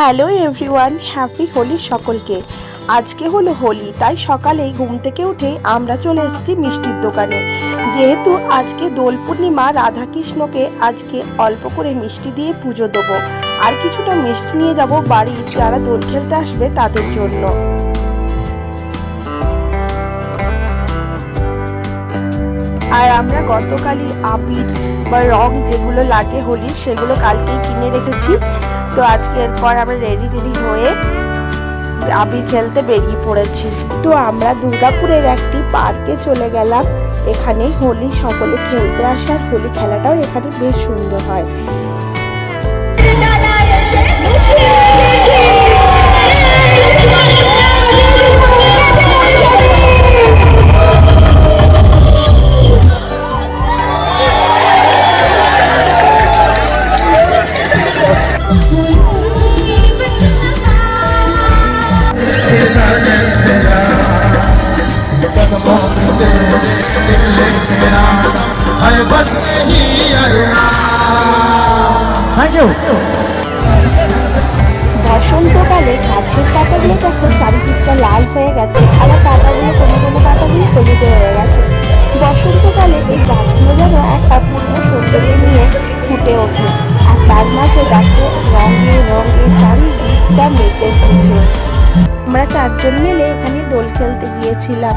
Hello everyone, happy Holi সকলকে। আজকে হলো হোলি, তাই সকালেই ঘুম থেকে উঠে আমরা চলে এসেছি মিষ্টির দোকানে। যেহেতু আজকে দোল পূর্ণিমা, রাধাকৃষ্ণকে আজকে অল্প করে মিষ্টি দিয়ে পুজো দেবো। আর কিছুটা মিষ্টি নিয়ে যাব বাড়ির, যারা দোল খেলতে আসবে তাদের জন্য। আর আমরা গতকালই আবির বা রং যেগুলো লাগে হোলি সেগুলো কালকেই কিনে রেখেছি। তো আজকে এরপর আমরা রেডি রেডি হয়ে আবির খেলতে বেরিয়ে পড়েছি। তো আমরা দুর্গাপুরের একটি পার্কে চলে গেলাম। এখানে হোলি, সকলে খেলতে আসার হোলি খেলাটাও এখানে বেশ সুন্দর হয়। বসন্তকালে গাছের পাতাগুলো তখন চারিদিকটা লাল হয়ে গেছে আবার পাতাগুলো কোনো কোনো পাতাগুলো হলুদে হয়ে গেছে। বসন্তকালে এই গাছগুলো যেন এক অপূর্ণ সৌন্দর্য নিয়ে ফুটে ওঠে, আর তার মাঝে দেখো রঙে রঙে চারিদিকটা মেতে এসেছে আমরা চারজন মিলে এখানে দোল খেলতে গিয়েছিলাম।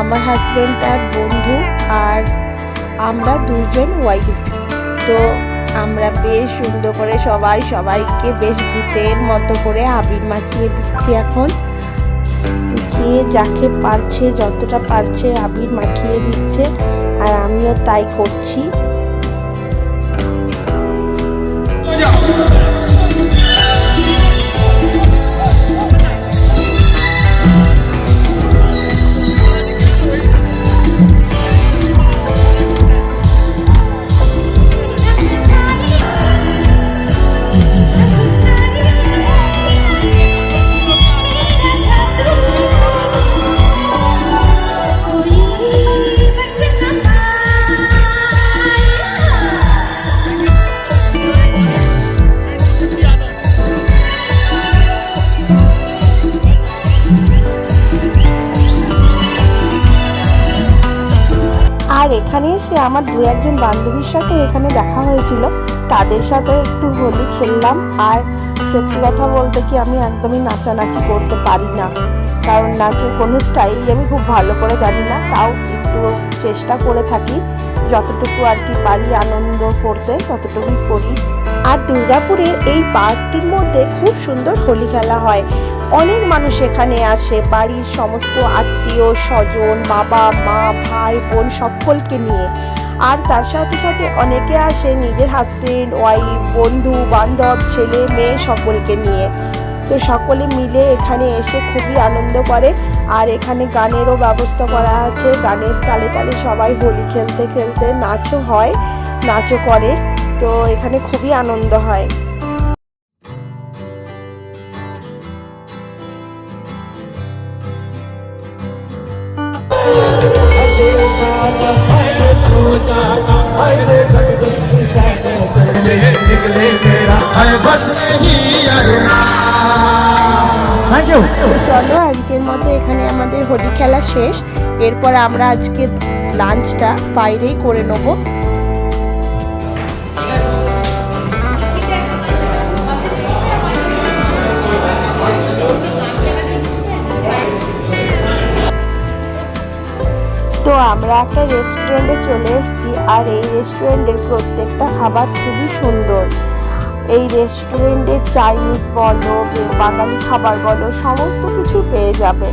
আমার হাজবেন্ড তার বন্ধু আর আমরা দুজন ওয়াইফ তো আমরা বেশ সুন্দর করে সবাই সবাইকে বেশ ভূতের মতো করে আবির মাখিয়ে দিচ্ছি এখন। যে যাকে পারছে, যতটা পারছে আবির মাখিয়ে দিচ্ছে, আর আমিও তাই করছি। এখানে আমার দু একজন বান্ধবীর সাথে এখানে দেখা হয়েছিল, তাদের সাথে একটু হোলি খেললাম। আর সত্যি কথা বলতে কি আমি একদমই নাচানাচি করতে পারি না। কারণ নাচের কোনো স্টাইলই আমি খুব ভালো করে জানি না। তাও একটু চেষ্টা করে থাকি। যতটুকু আর কি পারি আনন্দ করতে, ততটুকুই করি। আর দুর্গাপুরের এই পার্কটির মধ্যে খুব সুন্দর হোলি খেলা হয়। অনেক মানুষ এখানে আসে, বাড়ির সমস্ত আত্মীয় স্বজন, বাবা, মা, ভাই, বোন সকলকে নিয়ে। আর তার সাথে সাথে অনেকে আসে নিজের হাজবেন্ড ওয়াইফ বন্ধু, বান্ধব, ছেলে, মেয়ে সকলকে নিয়ে। তো সকলে মিলে এখানে এসে খুবই আনন্দ করে। আর এখানে গানেরও ব্যবস্থা করা আছে। গানের তালে তালে সবাই হোলি খেলতে খেলতে নাচও হয়, নাচও করে। তো এখানে খুবই আনন্দ হয়। চলো আজকের মতো এখানে আমাদের হোলি খেলা শেষ। এরপর আমরা আজকে লাঞ্চটা বাইরেই করে নেব। আমরা একটা রেস্টুরেন্টে চলে এসেছি আর এই রেস্টুরেন্টের প্রত্যেকটা খাবার খুবই সুন্দর। এই রেস্টুরেন্টে চাইনিজ বলো বাঙালি খাবার বলো, সমস্ত কিছু পেয়ে যাবে।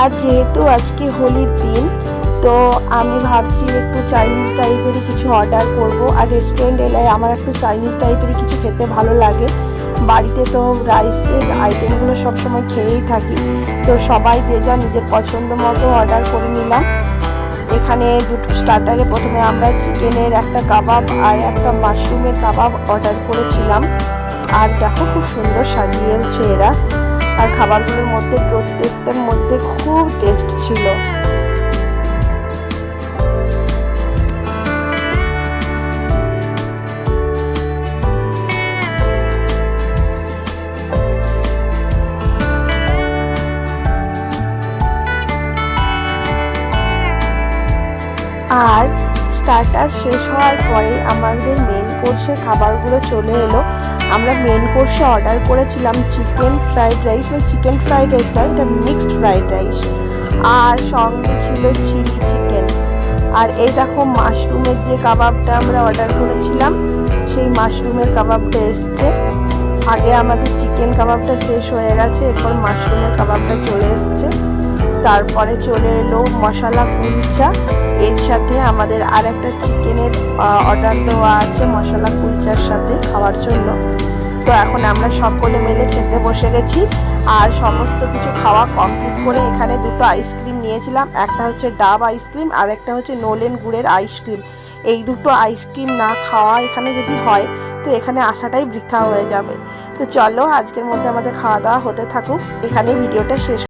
আর যেহেতু আজকে হোলির দিন, তো আমি ভাবছি একটু চাইনিজ টাইপেরই কিছু অর্ডার করব। আর রেস্টুরেন্ট এলে আমার একটু চাইনিজ টাইপেরই কিছু খেতে ভালো লাগে। বাড়িতে তো রাইসের আইটেমগুলো সবসময় খেয়েই থাকি। তো সবাই যে যা নিজের পছন্দ মতো অর্ডার করে নিলাম। এখানে দুটো স্টার্টারে প্রথমে আমরা চিকেনের একটা কাবাব আর একটা মাশরুমের কাবাব অর্ডার করেছিলাম। আর দেখো খুব সুন্দর সাজিয়েছে এরা। আর খাবারগুলোর মধ্যে প্রত্যেকটার মধ্যে খুব টেস্ট ছিল। আর স্টার্টার শেষ হওয়ার পরে আমাদের মেন কোর্সের খাবারগুলো চলে এলো। আমরা মেন কোর্সে অর্ডার করেছিলাম চিকেন ফ্রাইড রাইস মানে চিকেন ফ্রাইড রাইস নয়, এটা মিক্সড ফ্রাইড রাইস আর সঙ্গে ছিল চিলি চিকেন আর এই দেখো মাশরুমের যে কাবাবটা আমরা অর্ডার করেছিলাম, সেই মাশরুমের কাবাবটা এসছে। আগে আমাদের চিকেন কাবাবটা শেষ হয়ে গেছে, এরপর মাশরুমের কাবাবটা চলে এসছে। তারপরে চলে এলো মশলা কুলচা। এর সাথে আমাদের আর একটা চিকেনের অর্ডার দেওয়া আছে মশলা কুলচার সাথে খাওয়ার জন্য। তো এখন আমরা সকলে মিলে খেতে বসে গেছি। আর সমস্ত কিছু খাওয়া কমপ্লিট করে এখানে দুটো আইসক্রিম নিয়েছিলাম। একটা হচ্ছে ডাব আইসক্রিম আর একটা হচ্ছে নোলেন গুড়ের আইসক্রিম এই দুটো আইসক্রিম না খাওয়া এখানে যদি হয়, তো এখানে আসাটাই বৃথা হয়ে যাবে। তো চলো, আজকের মধ্যে আমাদের খাওয়া দাওয়া হতে থাকুক। এখানে ভিডিওটা শেষ